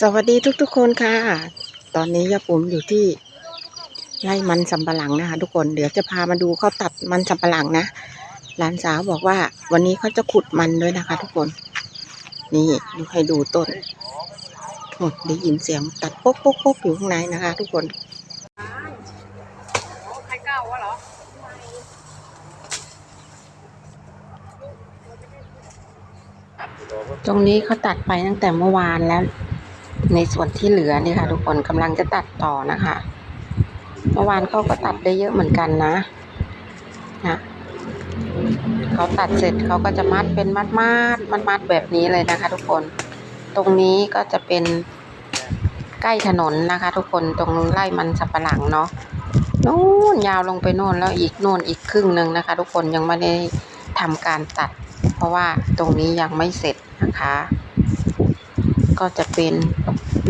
สวัสดีทุกๆคนค่ะ ตอนนี้ยาปุ๋มอยู่ที่ไร่มันสำปะหลังนะคะทุกคน เดี๋ยวจะพามาดูเขาตัดมันสำปะหลังนะ หลานสาวบอกว่า วันนี้เขาจะขุดมันด้วยนะคะ ทุกคน นี่ดูให้ดูต้นโอ้ได้ยินเสียงตัดป๊กป๊กป๊กอยู่ข้างในนะคะ ทุกคนใครเก่าวะเหรอตรงนี้เขาตัดไปตั้งแต่เมื่อวานแล้ว ในส่วนที่เหลือนี่ค่ะ ทุกคนกำลังจะตัดต่อนะคะ เมื่อวานเขาก็ตัดได้เยอะเหมือนกันนะนะเขาตัดเสร็จเขาก็จะมัดเป็นมัดมัดมัดมัดแบบนี้เลยนะคะ ทุกคน ตรงนี้ก็จะเป็นใกล้ถนนนะคะ ทุกคนตรงไร่มันสับปะหลังเนาะนู่นยาวลงไปโน่นแล้วอีกโน่นอีกครึ่งหนึ่งนะคะ ทุกคนยังไม่ได้ทำการตัด เพราะว่าตรงนี้ยังไม่เสร็จนะคะ ก็จะเป็น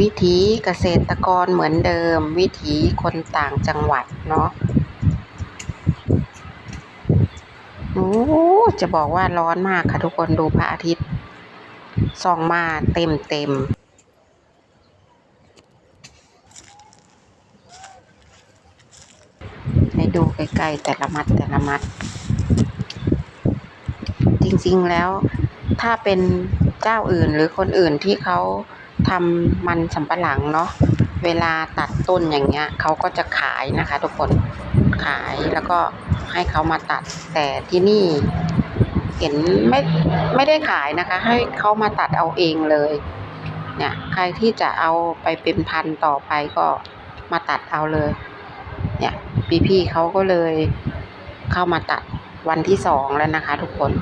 วิถีเกษตรกรเหมือนเดิม วิถีคนต่างจังหวัดเนาะโอ้จะบอกว่าร้อนมากค่ะทุกคนดูพระอาทิตย์ส่องมาเต็มเต็มให้ดูใกล้ๆแต่ละมัดแต่ละมัด จริงๆแล้วถ้าเป็น เจ้าอื่นหรือคนอื่นที่เขาทำมันสำปะหลังเนาะเวลาตัดต้นอย่างเงี้ยเขาก็จะขายนะคะทุกคนขายแล้วก็ให้เขามาตัดแต่ที่นี่เห็นไม่ไม่ได้ขายนะคะ ให้เขามาตัดเอาเองเลย เนี่ยใครที่จะเอาไปเป็นพันต่อไปก็มาตัดเอาเลย เนี่ยพี่ๆเขาก็เลยเข้ามาตัดวันที่สองแล้วนะคะ ทุกคน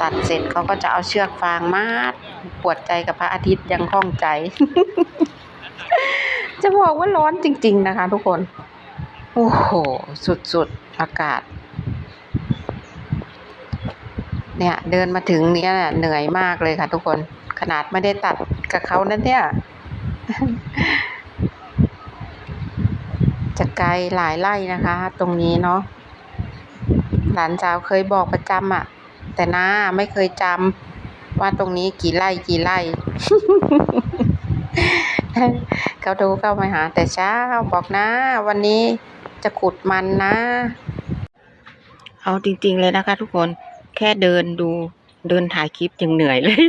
ตัดเสร็จเขาก็จะเอาเชือกฟางมาดปวดใจกับพระอาทิตย์ยังคล่องใจ จะบอกว่าร้อนจริง ๆ นะคะ ทุกคน โอ้โห สุดๆ อากาศ เนี่ย เดินมาถึงเนี้ยเหนื่อยมากเลยค่ะ ทุกคน ขนาดไม่ได้ตัดกับเขานั่นเนี่ยจะไกลหลายไร่นะคะ ตรงนี้เนาะหลานสาวเคยบอกประจำอะ่ะ แต่น้าไม่เคยจำว่าตรงนี้กี่ไร่กี่ไร่เขาโทรเข้ามาหา แต่เช้าบอกนะ วันนี้จะขุดมันนะ เอาจริง ๆ เลยนะคะ ทุกคนแค่เดินดูเดินถ่ายคลิปยังเหนื่อยเลย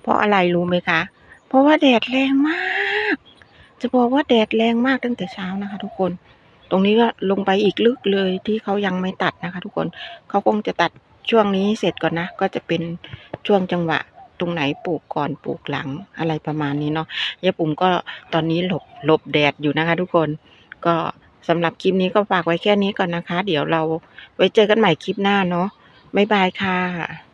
เพราะอะไรรู้ไหมคะ เพราะว่าแดดแรงมาก จะบอกว่าแดดแรงมากตั้งแต่เช้านะคะ ทุกคน ตรงนี้ก็ลงไปอีกลึกเลยที่เขายังไม่ตัดนะคะ ทุกคนเขาคงจะตัดช่วงนี้เสร็จก่อนนะ ก็จะเป็นช่วงจังหวะตรงไหนปลูกก่อนปลูกหลังอะไรประมาณนี้เนาะยายปุ่มก็ตอนนี้หลบหลบแดดอยู่นะคะ ทุกคนก็สำหรับคลิปนี้ก็ฝากไว้แค่นี้ก่อนนะคะ เดี๋ยวเราไว้เจอกันใหม่คลิปหน้าเนาะบ๊ายบายค่ะ